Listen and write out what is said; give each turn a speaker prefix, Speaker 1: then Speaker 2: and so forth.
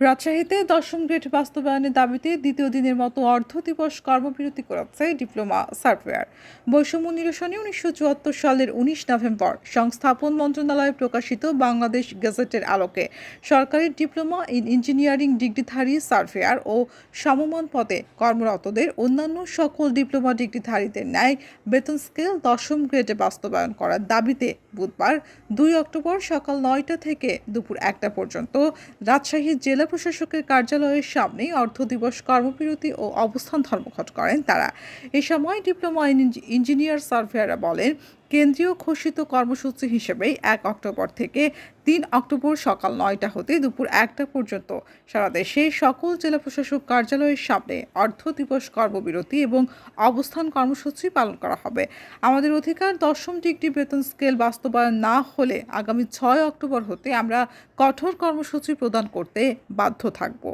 Speaker 1: রাজশাহীতে দশম গ্রেড বাস্তবায়নের দাবিতে দ্বিতীয় দিনের মতো অর্ধ দিবস কর্মবিরতি করেছে ডিপ্লোমা সফটওয়্যার বৈষম্য নিরসনে উনিশশো চুয়াত্তর সালের উনিশ নভেম্বর সংস্থাপন মন্ত্রণালয়ে প্রকাশিত বাংলাদেশ গেজেটের আলোকে সরকারি ডিপ্লোমা ইন ইঞ্জিনিয়ারিং ডিগ্রিধারী সার্ভেয়ার ও সমমান পদে কর্মরতদের অন্যান্য সকল ডিপ্লোমা ডিগ্রিধারীদের ন্যায় বেতন স্কেল দশম গ্রেডে বাস্তবায়ন করার দাবিতে বুধবার দুই অক্টোবর সকাল নয়টা থেকে দুপুর একটা পর্যন্ত রাজশাহী জেলা প্রশাসকের কার্যালয়ের সামনেই অর্ধ দিবস কর্মবিরতি ও অবস্থান ধর্মঘট করেন তারা। এ সময় ডিপ্লোমা ইঞ্জিনিয়ার সার্ভেয়াররা বলেন কেন্দ্রীয় ঘোষিত কর্মসূচি হিসেবে এক অক্টোবর থেকে তিন অক্টোবর সকাল নয়টা হতে দুপুর একটা পর্যন্ত সারা দেশে সকল জেলা প্রশাসক কার্যালয়ের সামনে অর্ধ দিবস কর্মবিরতি এবং অবস্থান কর্মসূচি পালন করা হবে। আমাদের অধিকার দশম ডিগ্রি বেতন স্কেল বাস্তবায়ন না হলে আগামী ছয় অক্টোবর হতে আমরা কঠোর কর্মসূচি প্রদান করতে বাধ্য থাকব।